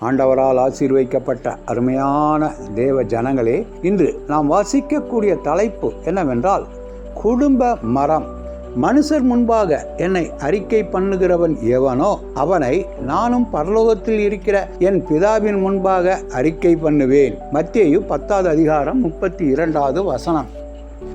ஆண்டவரால் ஆசீர்வைக்கப்பட்ட அருமையான தேவ ஜனங்களே இன்று நாம் வாசிக்கக்கூடிய தலைப்பு என்னவென்றால் குடும்ப மரம். மனுஷர் முன்பாக என்னை அறிக்கை பண்ணுகிறவன் எவனோ அவனை நானும் பரலோகத்தில் இருக்கிற என் பிதாவின் முன்பாக அறிக்கை பண்ணுவேன். மத்தியு பத்தாவது அதிகாரம் முப்பத்தி இரண்டாவது வசனம்.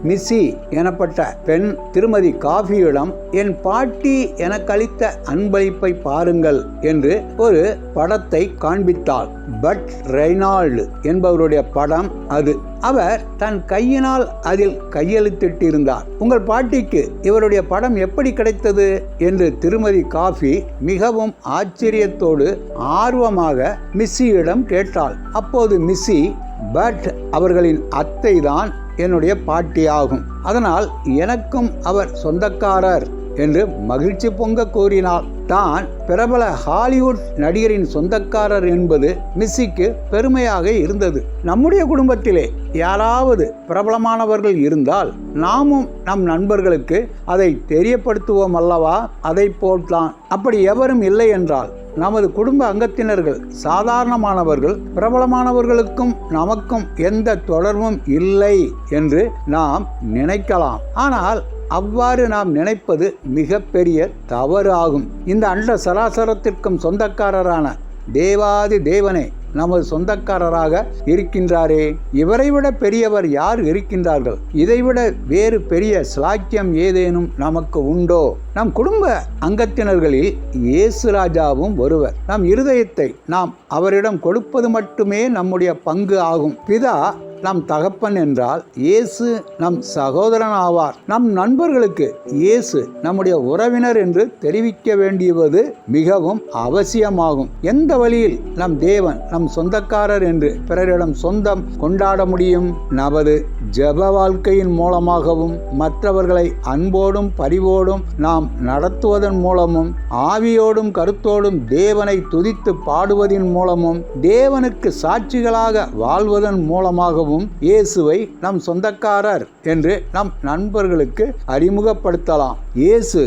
மிஸ்ஸி எனப்பட்ட பெண் திருமதி காஃபியிடம் என் பாட்டி எனக்கு அளித்த அன்பளிப்பை பாருங்கள் என்று ஒரு படத்தை காண்பித்தாள். பட் ரெய்னால்டு என்பவருடைய படம் அது. அவர் தன் கையினால் அதில் கையெழுத்திட்டிருந்தார். உங்கள் பாட்டிக்கு இவருடைய படம் எப்படி கிடைத்தது? என்று திருமதி காஃபி மிகவும் ஆச்சரியத்தோடு ஆர்வமாக மிஸ்ஸியிடம் கேட்டாள். அப்போது மிஸ்ஸி பட் அவர்களின் அத்தை தான் என்னுடைய பாட்டி ஆகும் அதனால் எனக்கும் அவர் சொந்தக்காரர். என்று மகிழ்ச்சி பொங்க கூறினார். தான் பிரபல ஹாலிவுட் நடிகரின் சொந்தக்காரர் என்பது மிஸ்ஸிக்கு பெருமையாக இருந்தது. நம்முடைய குடும்பத்திலே யாராவது பிரபலமானவர்கள் இருந்தால் நாமும் நம் நண்பர்களுக்கு அதை தெரியப்படுத்துவோம் அல்லவா? அதை போல்தான். அப்படி எவரும் இல்லை என்றால் நமது குடும்ப அங்கத்தினர்கள் சாதாரணமானவர்கள் பிரபலமானவர்களுக்கும் நமக்கும் எந்த தொடர்பும் இல்லை என்று நாம் நினைக்கலாம். ஆனால் அவ்வாறு நாம் நினைப்பது மிகப்பெரிய தவறு ஆகும் இந்த அண்ட சராசரத்திற்கும் சொந்தக்காரரான தேவாதி தேவனே நமது சொந்தக்காரராக இருக்கின்றாரே. இவரை விட பெரியவர் யார் இருக்கின்றார்கள்? இதைவிட வேறு பெரிய ஸ்லாக்கியம் ஏதேனும் நமக்கு உண்டோ? நம் குடும்ப அங்கத்தினர்களில் இயேசு ராஜாவும் ஒருவர். நம் இருதயத்தை நாம் அவரிடம் கொடுப்பது மட்டுமே நம்முடைய பங்கு ஆகும். பிதா நம் தகப்பன் என்றால் இயேசு நம் சகோதரன் ஆவார் நம் நண்பர்களுக்கு இயேசு நம்முடைய உறவினர் என்று தெரிவிக்க வேண்டியது மிகவும் அவசியமாகும். எந்த வழியில் நம் தேவன் நம் சொந்தக்காரர் என்று பிறரிடம் சொந்தம் கொண்டாட முடியும்? நமது ஜெப வாழ்க்கையின் மூலமாகவும் மற்றவர்களை அன்போடும் பரிவோடும் நாம் நடத்துவதன் மூலமும் ஆவியோடும் கருத்தோடும் தேவனை துதித்து பாடுவதின் மூலமும் தேவனுக்கு சாட்சிகளாக வாழ்வதன் மூலமாகவும் இயேசுவை நம் சொந்தக்காரர் என்று நம் நண்பர்களுக்கு அறிமுகப்படுத்தலாம். இயேசு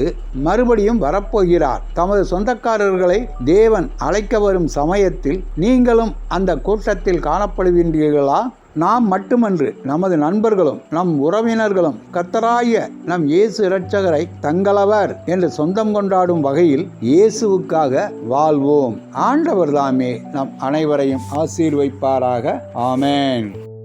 மறுபடியும் வரப்போகிறார். தமது சொந்தக்காரர்களை தேவன் அழைக்க வரும் சமயத்தில் நீங்களும் அந்த கூட்டத்தில் காணப்படுகின்றீர்களா? நாம் மட்டுமன்று நமது நண்பர்களும் நம் உறவினர்களும் கத்தராய நம் இயேசு இரட்சகரை தங்களவர் என்று சொந்தம் கொண்டாடும் வகையில் இயேசுவுக்காக வாழ்வோம். ஆண்டவர் தாமே நம் அனைவரையும் ஆசீர்வைப்பாராக. ஆமேன்.